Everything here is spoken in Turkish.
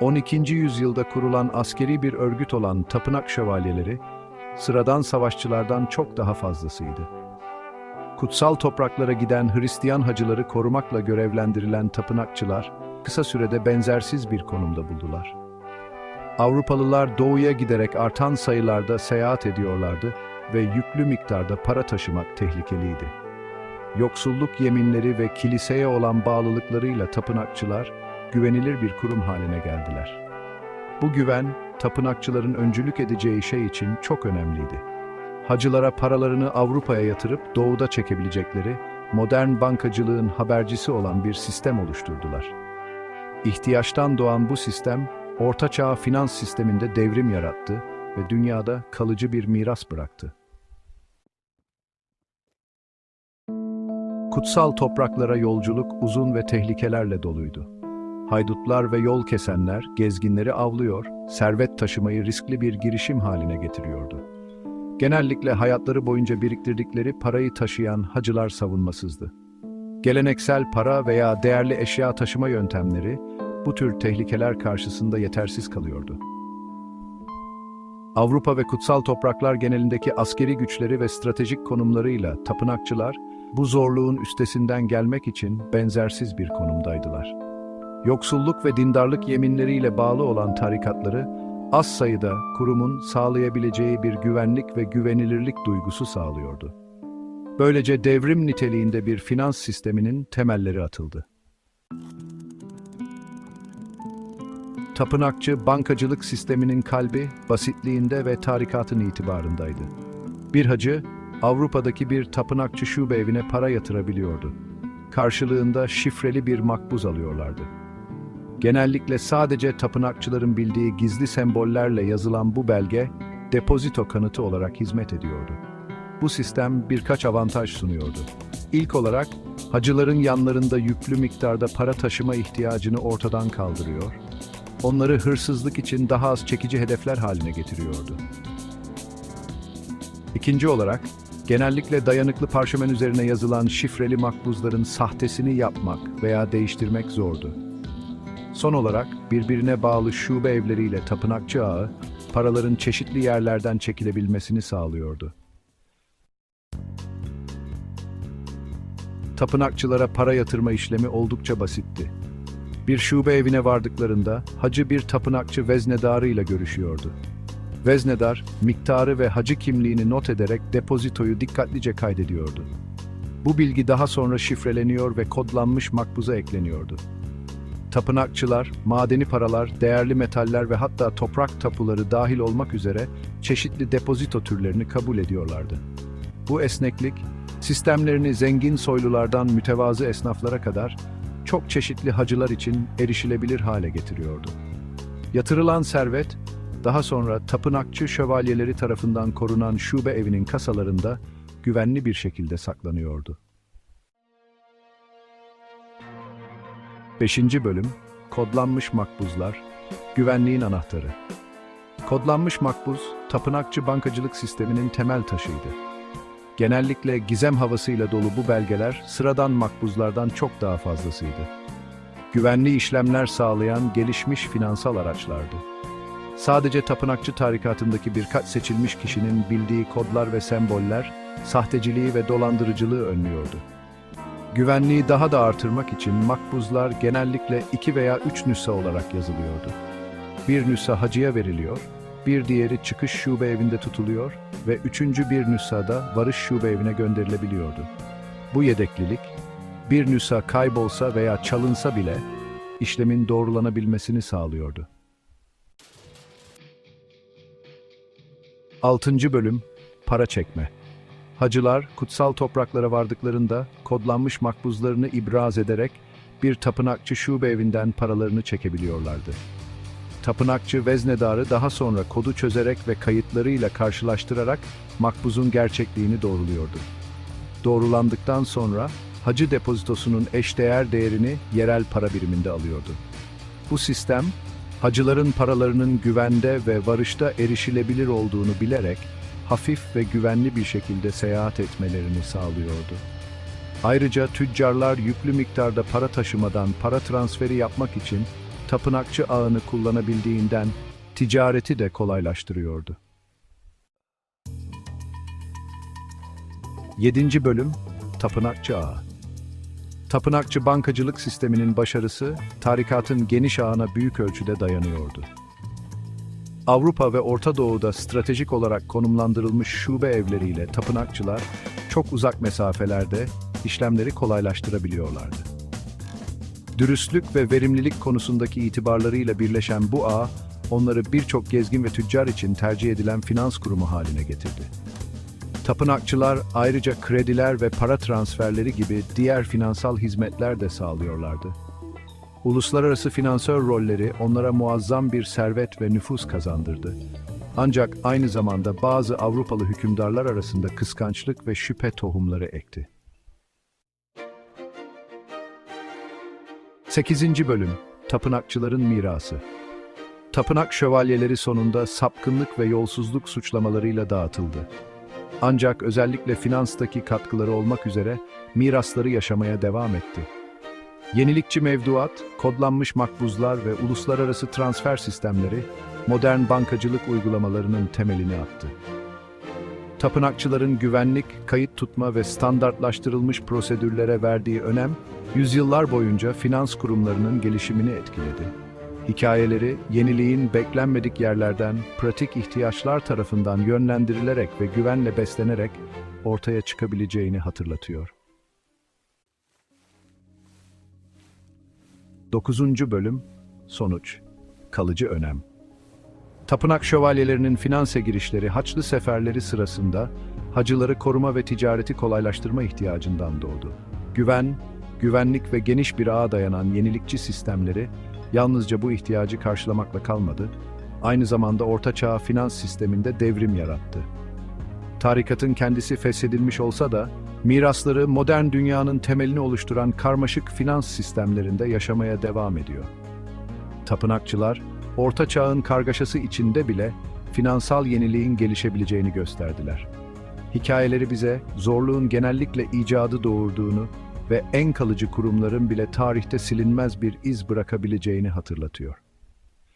12. yüzyılda kurulan askeri bir örgüt olan tapınak şövalyeleri, sıradan savaşçılardan çok daha fazlasıydı. Kutsal topraklara giden Hristiyan hacıları korumakla görevlendirilen tapınakçılar, kısa sürede benzersiz bir konumda buldular. Avrupalılar doğuya giderek artan sayılarda seyahat ediyorlardı ve yüklü miktarda para taşımak tehlikeliydi. Yoksulluk yeminleri ve kiliseye olan bağlılıklarıyla tapınakçılar güvenilir bir kurum haline geldiler. Bu güven, tapınakçıların öncülük edeceği şey için çok önemliydi. Hacılara paralarını Avrupa'ya yatırıp doğuda çekebilecekleri modern bankacılığın habercisi olan bir sistem oluşturdular. İhtiyaçtan doğan bu sistem, Orta Çağ finans sisteminde devrim yarattı ve dünyada kalıcı bir miras bıraktı. Kutsal topraklara yolculuk uzun ve tehlikelerle doluydu. Haydutlar ve yol kesenler gezginleri avlıyor, servet taşımayı riskli bir girişim haline getiriyordu. Genellikle hayatları boyunca biriktirdikleri parayı taşıyan hacılar savunmasızdı. Geleneksel para veya değerli eşya taşıma yöntemleri bu tür tehlikeler karşısında yetersiz kalıyordu. Avrupa ve kutsal topraklar genelindeki askeri güçleri ve stratejik konumlarıyla tapınakçılar bu zorluğun üstesinden gelmek için benzersiz bir konumdaydılar. Yoksulluk ve dindarlık yeminleriyle bağlı olan tarikatları az sayıda kurumun sağlayabileceği bir güvenlik ve güvenilirlik duygusu sağlıyordu. Böylece devrim niteliğinde bir finans sisteminin temelleri atıldı. Tapınakçı bankacılık sisteminin kalbi basitliğinde ve tarikatın itibarındaydı. Bir hacı Avrupa'daki bir tapınakçı şube evine para yatırabiliyordu. Karşılığında şifreli bir makbuz alıyorlardı. Genellikle sadece tapınakçıların bildiği gizli sembollerle yazılan bu belge, depozito kanıtı olarak hizmet ediyordu. Bu sistem birkaç avantaj sunuyordu. İlk olarak, hacıların yanlarında yüklü miktarda para taşıma ihtiyacını ortadan kaldırıyor, onları hırsızlık için daha az çekici hedefler haline getiriyordu. İkinci olarak, genellikle dayanıklı parşömen üzerine yazılan şifreli makbuzların sahtesini yapmak veya değiştirmek zordu. Son olarak birbirine bağlı şube evleriyle tapınakçı ağı, paraların çeşitli yerlerden çekilebilmesini sağlıyordu. Tapınakçılara para yatırma işlemi oldukça basitti. Bir şube evine vardıklarında hacı bir tapınakçı veznedarı ile görüşüyordu. Veznedar, miktarı ve hacı kimliğini not ederek depozitoyu dikkatlice kaydediyordu. Bu bilgi daha sonra şifreleniyor ve kodlanmış makbuza ekleniyordu. Tapınakçılar, madeni paralar, değerli metaller ve hatta toprak tapuları dahil olmak üzere çeşitli depozito türlerini kabul ediyorlardı. Bu esneklik, sistemlerini zengin soylulardan mütevazı esnaflara kadar çok çeşitli hacılar için erişilebilir hale getiriyordu. Yatırılan servet, daha sonra tapınakçı şövalyeleri tarafından korunan şube evinin kasalarında güvenli bir şekilde saklanıyordu. 5. Bölüm Kodlanmış Makbuzlar Güvenliğin Anahtarı Kodlanmış makbuz, tapınakçı bankacılık sisteminin temel taşıydı. Genellikle gizem havasıyla dolu bu belgeler sıradan makbuzlardan çok daha fazlasıydı. Güvenli işlemler sağlayan gelişmiş finansal araçlardı. Sadece tapınakçı tarikatındaki birkaç seçilmiş kişinin bildiği kodlar ve semboller, sahteciliği ve dolandırıcılığı önlüyordu. Güvenliği daha da artırmak için makbuzlar genellikle iki veya üç nüsha olarak yazılıyordu. Bir nüsha hacıya veriliyor, bir diğeri çıkış şube evinde tutuluyor ve üçüncü bir nüsha da varış şube evine gönderilebiliyordu. Bu yedeklilik, bir nüsha kaybolsa veya çalınsa bile işlemin doğrulanabilmesini sağlıyordu. 6. Bölüm Para çekme Hacılar kutsal topraklara vardıklarında kodlanmış makbuzlarını ibraz ederek bir tapınakçı şube evinden paralarını çekebiliyorlardı. Tapınakçı veznedarı daha sonra kodu çözerek ve kayıtlarıyla karşılaştırarak makbuzun gerçekliğini doğruluyordu. Doğrulandıktan sonra hacı depozitosunun eşdeğer değerini yerel para biriminde alıyordu. Bu sistem, hacıların paralarının güvende ve varışta erişilebilir olduğunu bilerek hafif ve güvenli bir şekilde seyahat etmelerini sağlıyordu. Ayrıca tüccarlar yüklü miktarda para taşımadan para transferi yapmak için tapınakçı ağını kullanabildiğinden ticareti de kolaylaştırıyordu. 7. Bölüm Tapınakçı Ağı Tapınakçı bankacılık sisteminin başarısı, tarikatın geniş ağına büyük ölçüde dayanıyordu. Avrupa ve Orta Doğu'da stratejik olarak konumlandırılmış şube evleriyle tapınakçılar çok uzak mesafelerde işlemleri kolaylaştırabiliyorlardı. Dürüstlük ve verimlilik konusundaki itibarlarıyla birleşen bu ağ, onları birçok gezgin ve tüccar için tercih edilen finans kurumu haline getirdi. Tapınakçılar ayrıca krediler ve para transferleri gibi diğer finansal hizmetler de sağlıyorlardı. Uluslararası finansör rolleri onlara muazzam bir servet ve nüfus kazandırdı. Ancak aynı zamanda bazı Avrupalı hükümdarlar arasında kıskançlık ve şüphe tohumları ekti. 8. Bölüm Tapınakçıların Mirası Tapınak şövalyeleri sonunda sapkınlık ve yolsuzluk suçlamalarıyla dağıtıldı. Ancak özellikle finanstaki katkıları olmak üzere mirasları yaşamaya devam etti. Yenilikçi mevduat, kodlanmış makbuzlar ve uluslararası transfer sistemleri modern bankacılık uygulamalarının temelini attı. Tapınakçıların güvenlik, kayıt tutma ve standartlaştırılmış prosedürlere verdiği önem, yüzyıllar boyunca finans kurumlarının gelişimini etkiledi. Hikayeleri, yeniliğin beklenmedik yerlerden, pratik ihtiyaçlar tarafından yönlendirilerek ve güvenle beslenerek ortaya çıkabileceğini hatırlatıyor. 9. Bölüm Sonuç Kalıcı Önem Tapınak şövalyelerinin finanse girişleri Haçlı seferleri sırasında hacıları koruma ve ticareti kolaylaştırma ihtiyacından doğdu. Güven, güvenlik ve geniş bir ağa dayanan yenilikçi sistemleri yalnızca bu ihtiyacı karşılamakla kalmadı, aynı zamanda Orta Çağ finans sisteminde devrim yarattı. Tarikatın kendisi feshedilmiş olsa da, mirasları modern dünyanın temelini oluşturan karmaşık finans sistemlerinde yaşamaya devam ediyor. Tapınakçılar, Orta Çağ'ın kargaşası içinde bile finansal yeniliğin gelişebileceğini gösterdiler. Hikayeleri bize zorluğun genellikle icadı doğurduğunu ve en kalıcı kurumların bile tarihte silinmez bir iz bırakabileceğini hatırlatıyor.